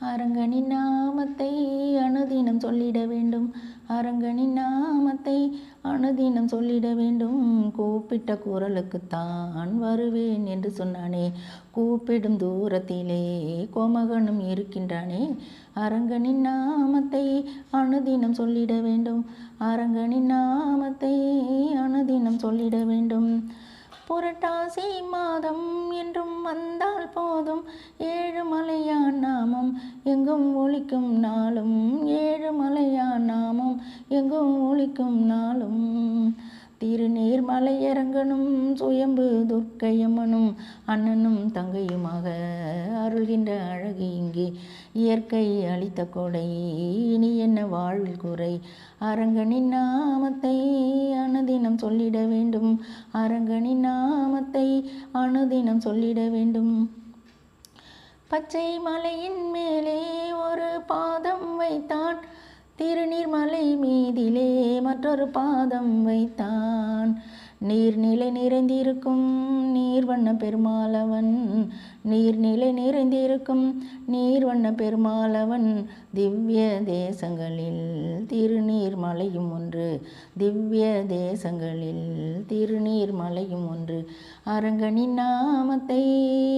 அரங்கனின் நாமத்தை அனுதினம் சொல்லிட வேண்டும். அரங்கனின் நாமத்தை அனுதினம் சொல்லிட வேண்டும். கூப்பிட்ட குரலுக்குத்தான் வருவேன் என்று சொன்னானே. கூப்பிடும் தூரத்திலே கோமகனும் இருக்கின்றானே. அரங்கனின் நாமத்தை அனுதினம் சொல்லிட வேண்டும். அரங்கனின் நாமத்தை அனுதினம் சொல்லிட வேண்டும். புரட்டாசி மாதம் என்றும் வந்தால் போதும். ஏழு மலை எங்கும் ஒழிக்கும் நாளும் ஏழுமலையான் நாமம் எங்கும் ஒழிக்கும் நாளும். திருநீர் இறங்கனும் சுயம்பு துர்க்கையம்மனும் அண்ணனும் தங்கையுமாக அருள்கின்ற அழகு இங்கே. இயற்கை அளித்த கொடை இனி என்ன வாழ்வில் குறை? அரங்கனின் நாமத்தை அனுதினம் சொல்லிட வேண்டும். அரங்கனின் நாமத்தை அனுதினம் சொல்லிட வேண்டும். பச்சை மலையின் மேலே ஒரு பாதம் வைத்தான். திருநீர்மலை மீதிலே மற்றொரு பாதம் வைத்தான். நீர்நிலை நிறைந்திருக்கும் நீர்வண்ண பெருமாளவன். நீர்நிலை நிறைந்திருக்கும் நீர்வண்ண பெருமாளவன். திவ்ய தேசங்களில் திருநீர் திருநீர்மலையும் ஒன்று திவ்ய தேசங்களில் திருநீர் மலையும் ஒன்று. அரங்கனின் நாமத்தை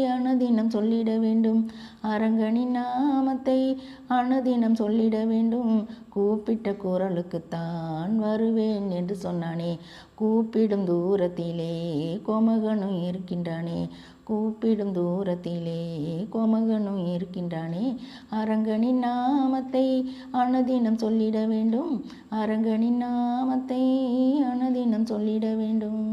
அனுதினம் சொல்லிட வேண்டும். அரங்கனின் நாமத்தை அனுதினம் சொல்லிட வேண்டும். கூப்பிட்ட குரலுக்குத்தான் வருவேன் என்று சொன்னானே. கூப்பிடும் தூரத்திலே கோமகனும் இருக்கின்றானே. கூப்பிடும் தூரத்திலே கோமகனும் இருக்கின்றானே? அரங்கனின் நாமத்தை அனுதினம் சொல்லிட வேண்டும். அரங்கனின் நாமத்தை அனுதினம் சொல்லிட வேண்டும்.